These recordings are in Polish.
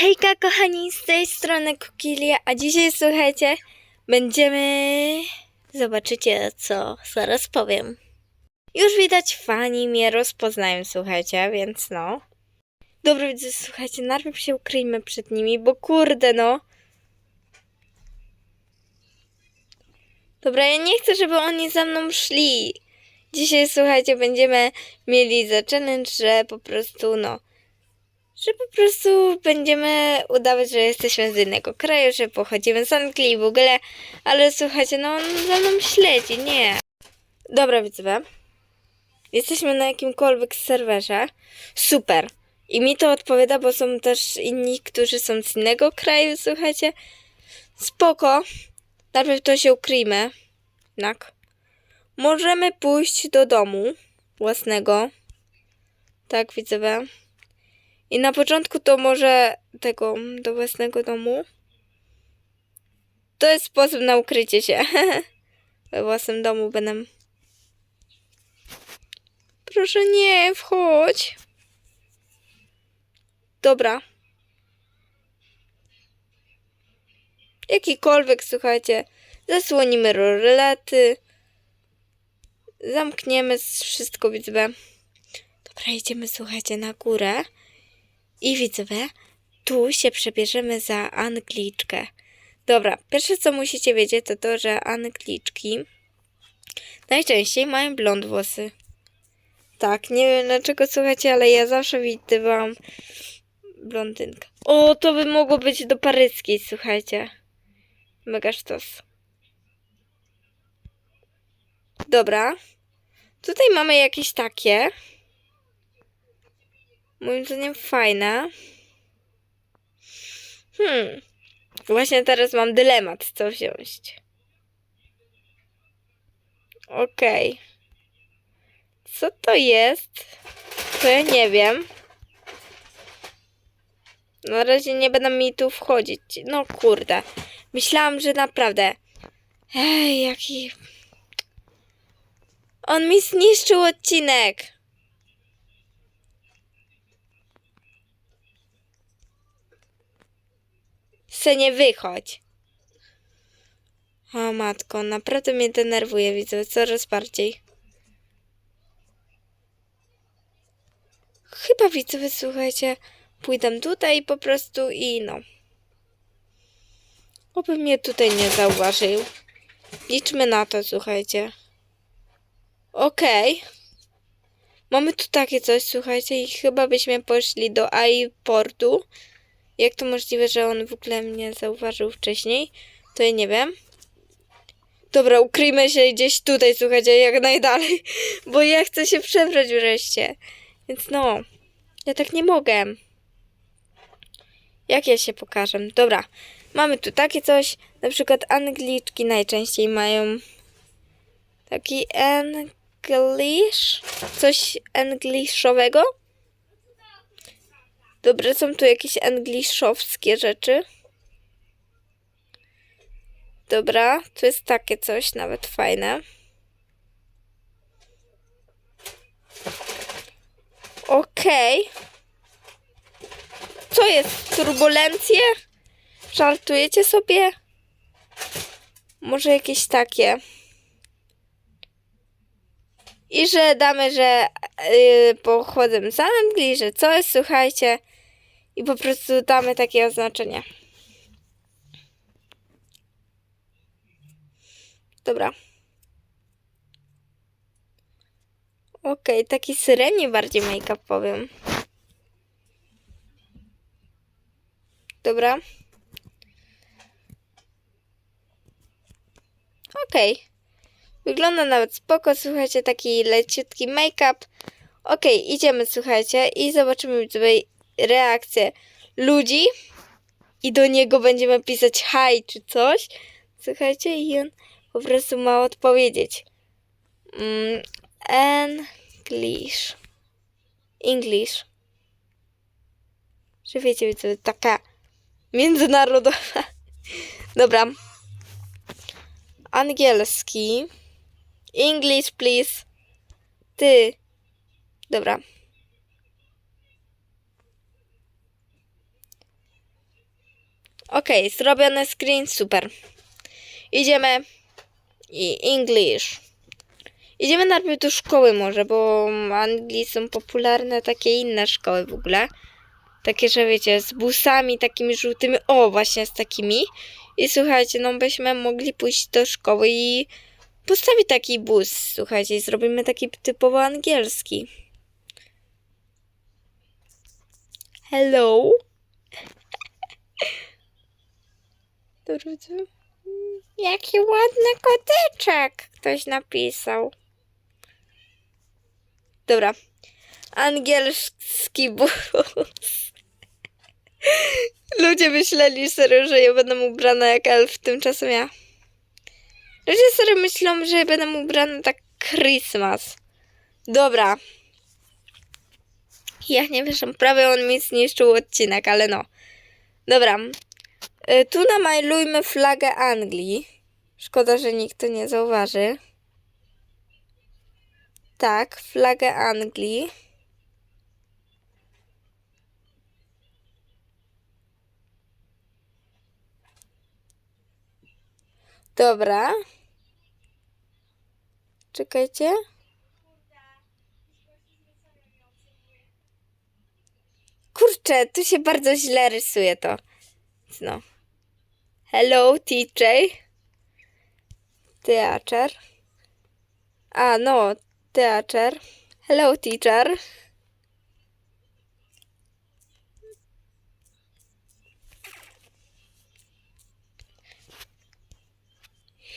Hejka kochani, z tej strony Kukilia, a dzisiaj słuchajcie, będziemy... Zobaczycie co zaraz powiem. Już widać fani mnie rozpoznają, słuchajcie, więc no. Dobra, widzę, słuchajcie, najpierw się ukryjmy przed nimi, bo kurde no. Dobra, ja nie chcę, żeby oni za mną szli. Dzisiaj, słuchajcie, będziemy mieli za challenge, że po prostu, no, że po prostu będziemy udawać, że jesteśmy z innego kraju, że pochodzimy z Anglii w ogóle, ale słuchajcie, no on za mną śledzi, nie. Dobra, widzowie. Jesteśmy na jakimkolwiek serwerze. Super. I mi to odpowiada, bo są też inni, którzy są z innego kraju, słuchajcie. Spoko. Najpierw to się ukryjmy. Tak. Możemy pójść do domu własnego. Tak, widzowie. I na początku to może tego do własnego domu. To jest sposób na ukrycie się. We własnym domu będę. Proszę nie, wchodź. Dobra. Jakikolwiek, słuchajcie. Zasłonimy rolety. Zamkniemy wszystko, widzę. Dobra, idziemy, słuchajcie, na górę. I widzowie, tu się przebierzemy za Angliczkę. Dobra, pierwsze co musicie wiedzieć to to, że Angliczki najczęściej mają blond włosy. Tak, nie wiem dlaczego słuchajcie, ale ja zawsze widywałam blondynkę. O, to by mogło być do paryskiej, słuchajcie. Mega sztos. Dobra. Tutaj mamy jakieś takie. Moim zdaniem fajne. Hmm. Właśnie teraz mam dylemat, co wziąć. Okej. Okay. Co to jest? To ja nie wiem. Na razie nie będę mi tu wchodzić. No kurde. Myślałam, że naprawdę. Ej, jaki. On mi zniszczył odcinek. Se nie wychodź. O matko, naprawdę mnie denerwuje, widzę coraz bardziej. Chyba widzowie, słuchajcie, pójdę tutaj po prostu i no. Oby mnie tutaj nie zauważył. Liczmy na to, słuchajcie. Okej. Okay. Mamy tu takie coś, słuchajcie, i chyba byśmy poszli do airportu. Jak to możliwe, że on w ogóle mnie zauważył wcześniej? To ja nie wiem. Dobra, ukryjmy się gdzieś tutaj, słuchajcie, jak najdalej, bo ja chcę się przebrać wreszcie. Więc no, ja tak nie mogę. Jak ja się pokażę? Dobra, mamy tu takie coś, na przykład Angliczki najczęściej mają taki English, coś angliszowego. Dobra, są tu jakieś angliszowskie rzeczy. Dobra, tu jest takie coś, nawet fajne. Okej. Okay. Co jest? Turbulencje? Żartujecie sobie? Może jakieś takie. I że damy, że yy, pochodzę z Anglii, że co jest, słuchajcie. I po prostu damy takie oznaczenie. Dobra. Okej, okay, taki syreni bardziej make-up powiem. Dobra. Okej. Okay. Wygląda nawet spoko, słuchajcie, taki leciutki make-up. Okej, okay, idziemy, słuchajcie, i zobaczymy sobie reakcję ludzi. I do niego będziemy pisać hi czy coś. Słuchajcie, i on po prostu ma odpowiedzieć. Mm, English. English. Że wiecie, wiecie, taka międzynarodowa. Dobra. Angielski. English, please. Ty. Dobra. Okej, zrobiony screen, super. Idziemy i English. Idziemy najpierw do szkoły może, bo Anglii są popularne takie inne szkoły w ogóle. Takie, że wiecie, z busami takimi żółtymi. O, właśnie z takimi. I słuchajcie, no byśmy mogli pójść do szkoły i postawić taki bus, słuchajcie, i zrobimy taki typowo angielski. Hello? Drodzy, Jaki ładny koteczek, ktoś napisał. Dobra. Angielski bus. Ludzie myśleli serio, że ja będę ubrana jak elf, tymczasem ja. Ludzie serio myślą, że ja będę ubrana tak Christmas. Dobra. Ja nie wiem, prawie on mi zniszczył odcinek, ale no. Dobra. Y, Tu namalujmy flagę Anglii. Szkoda, że nikt to nie zauważy. Tak, flagę Anglii. Dobra. Czekajcie. Kurczę, tu się bardzo źle rysuje to. No. Hello, teacher. Teacher. A, no, teacher. Hello, teacher.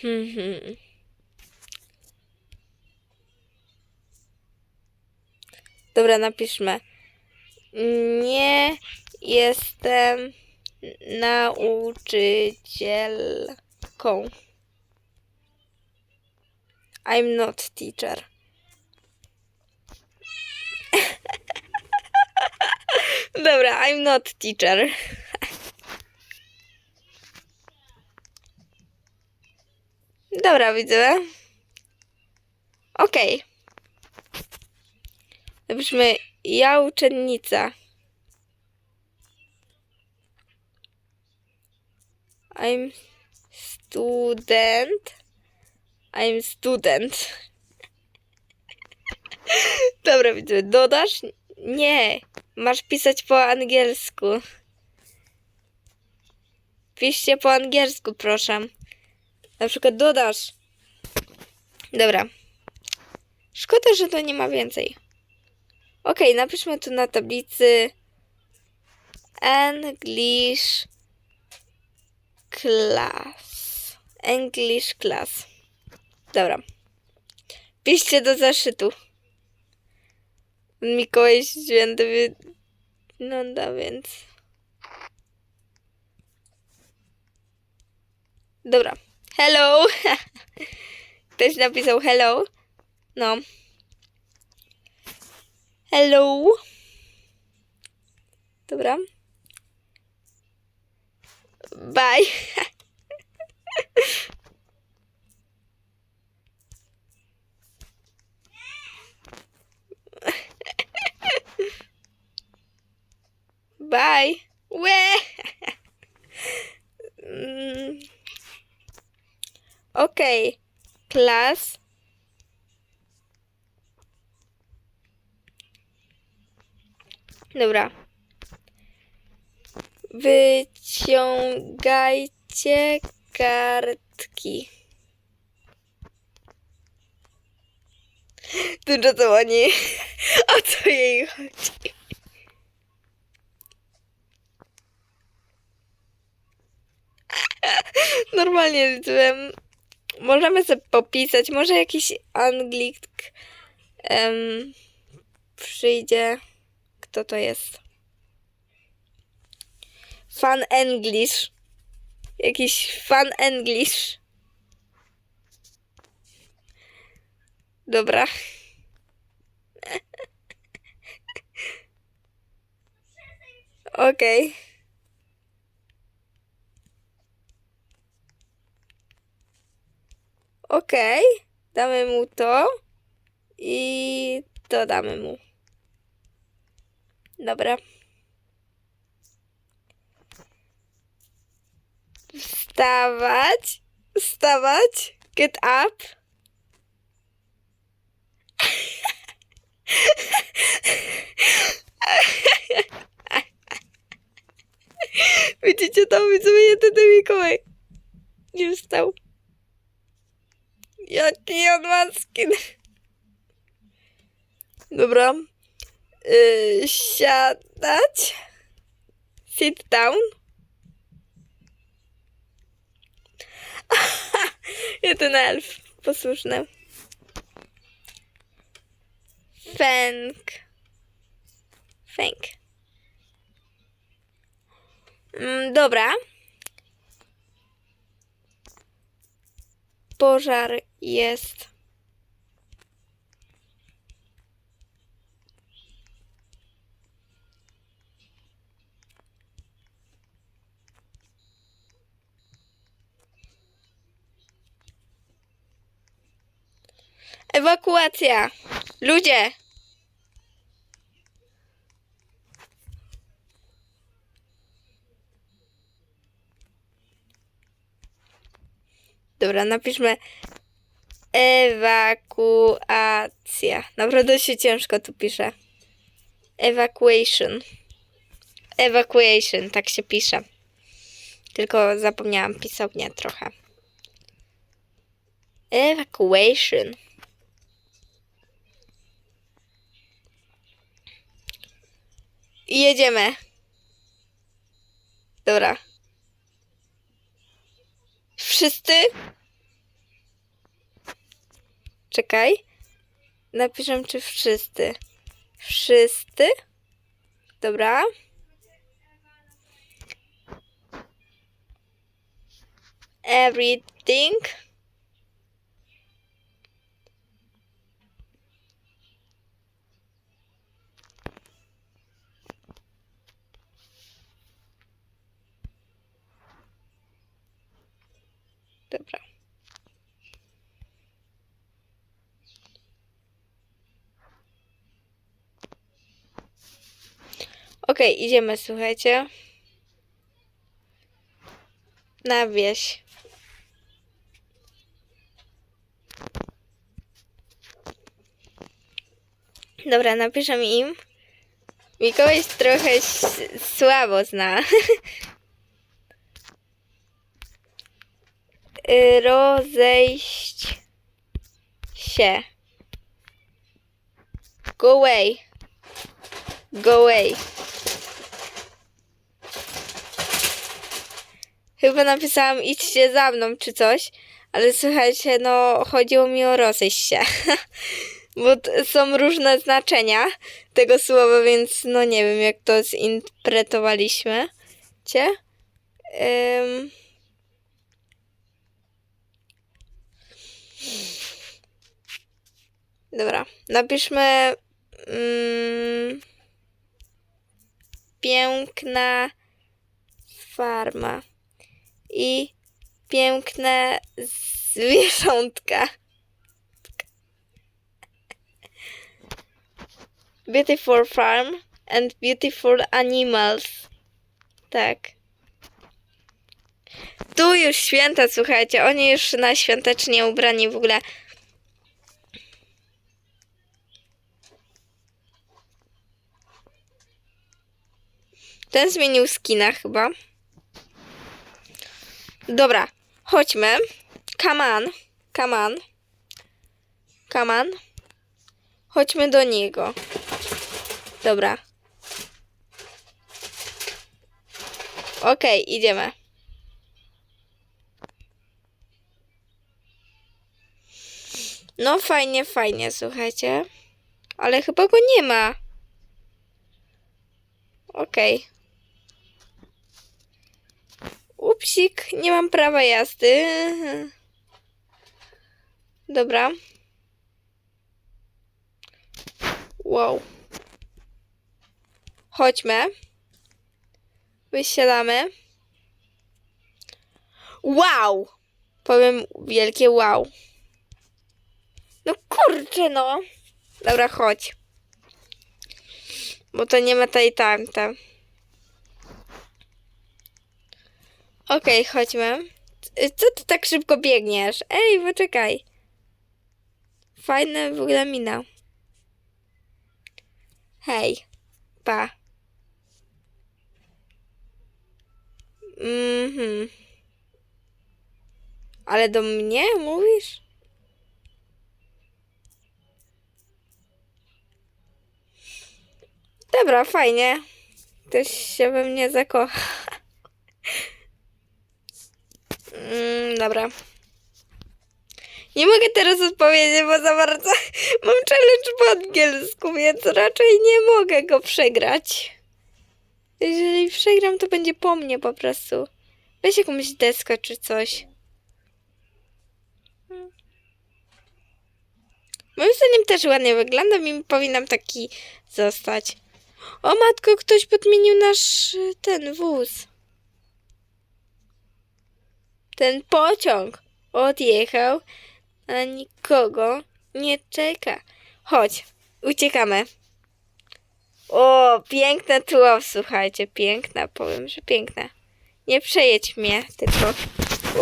Hmm. Dobra, napiszmy. Nie jestem nauczycielką. I'm not teacher. Dobra, I'm not teacher. Dobra, widzę. Okej. Napiszmy ja uczennica. I'm student. I'm student. Dobra, widzę. Dodasz? Nie. Masz pisać po angielsku. Piszcie po angielsku, proszę. Na przykład dodasz. Dobra. Szkoda, że to nie ma więcej. Okej, napiszmy tu na tablicy English class. English class. Dobra. Piszcie do zaszytu. Mikołaj Święty wygląda, więc... Dobra. Hello! Ktoś napisał hello. No. Hello. Dobra. Bye. Bye. Łe. Mm. Okej. Klas. Dobra. Wyciągajcie kartki. Tymczasem oni... O co jej chodzi? Normalnie wiem. Możemy sobie popisać. Może jakiś Anglik em, przyjdzie. Kto to jest? Fan English. Jakiś fan English. Dobra. Okej. Okej. Damy mu to. I to damy mu. Dobra. Wstawać. Wstawać. Get up. Widzicie to? Widzowie, jeden Mikołaj. Nie wstał. Jaki on ma skin. Dobra. Yy, siadać. Sit down. Jeden elf. Posłuszny. Fęk. Fęk. Mm, dobra. Pożar jest. Ewakuacja. Ludzie. Dobra, napiszmy ewakuacja. Naprawdę się ciężko tu pisze. Evacuation. Evacuation, tak się pisze. Tylko zapomniałam pisownię trochę. Evacuation. I jedziemy. Dobra. Wszyscy? Czekaj. Napiszę, czy wszyscy. Wszyscy? Dobra. Everything. Dobra. Okej, idziemy, słuchajcie. Na wieś. Dobra, napiszę im. Mikołaj trochę słabo zna. rozejść się. Go away. Go away. Chyba napisałam idźcie za mną czy coś, ale słuchajcie, no chodziło mi o rozejść się. Bo są różne znaczenia tego słowa, więc no nie wiem jak to zinterpretowaliśmy. Cię? Ym... Dobra, napiszmy mm, piękna farma i piękne zwierzątka. Beautiful farm and beautiful animals. Tak. Tu już święta, słuchajcie, oni już na świątecznie ubrani w ogóle. Ten zmienił skina chyba. Dobra, chodźmy. Come on, come on. Come on. Chodźmy do niego. Dobra. Okej, idziemy. No fajnie, fajnie, słuchajcie. Ale chyba go nie ma. Okej. Upsik, nie mam prawa jazdy. Dobra. Wow. Chodźmy. Wysiadamy. Wow! Powiem wielkie wow. No kurczę, no. Dobra, chodź. Bo to nie ma tej tamte. Okej, chodźmy. y, co ty tak szybko biegniesz? Ej, poczekaj. Fajne w ogóle mina. Hej, pa. Mhm. Ale do mnie mówisz? Dobra, fajnie. Ktoś się we mnie zakocha. Mm, dobra. Nie mogę teraz odpowiedzieć, bo za bardzo mam challenge po angielsku, więc raczej nie mogę go przegrać. Jeżeli przegram, to będzie po mnie po prostu. Weź jakąś deskę czy coś. Moim zdaniem też ładnie wygląda i powinnam taki zostać. O matko, ktoś podmienił nasz y, ten wóz. Ten pociąg odjechał, a nikogo nie czeka. Chodź, uciekamy. O, piękne tło, słuchajcie, piękne, powiem, że piękne. Nie przejedź mnie, tylko...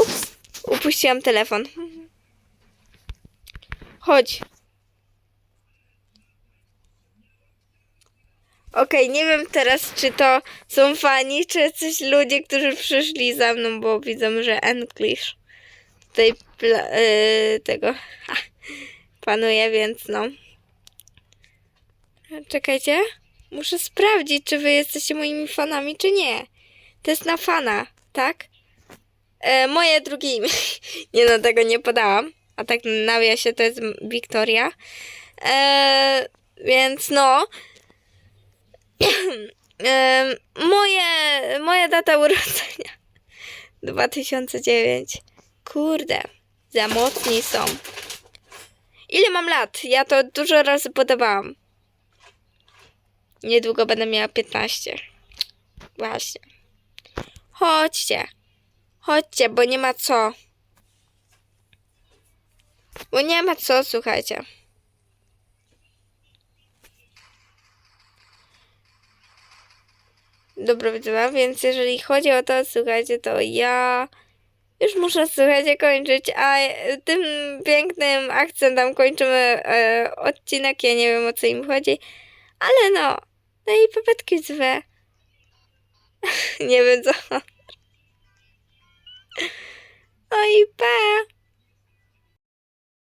Ups, upuściłam telefon. Chodź. Okej, nie wiem teraz, czy to są fani, czy coś ludzie, którzy przyszli za mną, bo widzą, że English tutaj pla- yy, tego ha, panuje, więc no. Czekajcie. Muszę sprawdzić, czy wy jesteście moimi fanami, czy nie. To jest na fana, tak? E, moje drugie imię. nie no, tego nie podałam. A tak na nawiasie to jest Wiktoria. E, więc no. Moje, moja data urodzenia 2009. Kurde, za mocni są. Ile mam lat? Ja to dużo razy podawałam. Niedługo będę miała 15. Właśnie. Chodźcie. Chodźcie, bo nie ma co. Bo nie ma co, słuchajcie. Dobra, widzę, więc jeżeli chodzi o to, słuchajcie, to ja już muszę, słuchajcie, kończyć, a tym pięknym akcentem kończymy e, odcinek. Ja nie wiem, o co im chodzi, ale no, no i papetki złe. nie wiem, co. No i pa!